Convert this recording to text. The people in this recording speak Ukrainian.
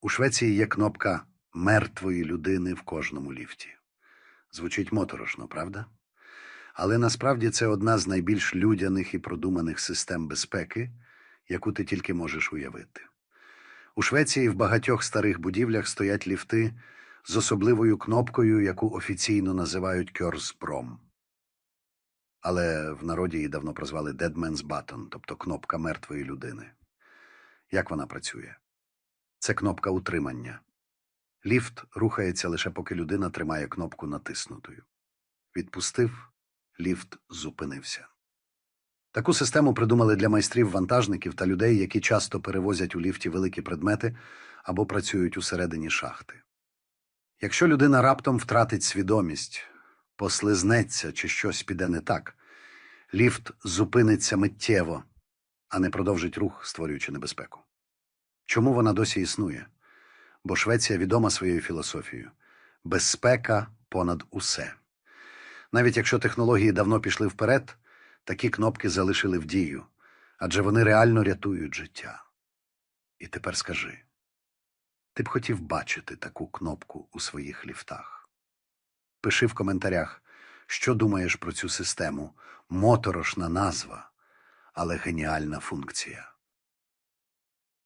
У Швеції є кнопка мертвої людини в кожному ліфті. Звучить моторошно, правда? Але насправді це одна з найбільш людяних і продуманих систем безпеки, яку ти тільки можеш уявити. У Швеції в багатьох старих будівлях стоять ліфти з особливою кнопкою, яку офіційно називають Кьорсбром. Але в народі її давно прозвали Dead Man's Button, тобто кнопка мертвої людини. Як вона працює? Це кнопка утримання. Ліфт рухається лише поки людина тримає кнопку натиснутою. Відпустив, ліфт зупинився. Таку систему придумали для майстрів вантажників та людей, які часто перевозять у ліфті великі предмети або працюють усередині шахти. Якщо людина раптом втратить свідомість, послизнеться чи щось піде не так, ліфт зупиниться миттєво, а не продовжить рух, створюючи небезпеку. Чому вона досі існує? Бо Швеція відома своєю філософією безпека понад усе. Навіть якщо технології давно пішли вперед, такі кнопки залишили в дію, адже вони реально рятують життя. І тепер скажи, ти б хотів бачити таку кнопку у своїх ліфтах? Пиши в коментарях, що думаєш про цю систему. Моторошна назва, але геніальна функція.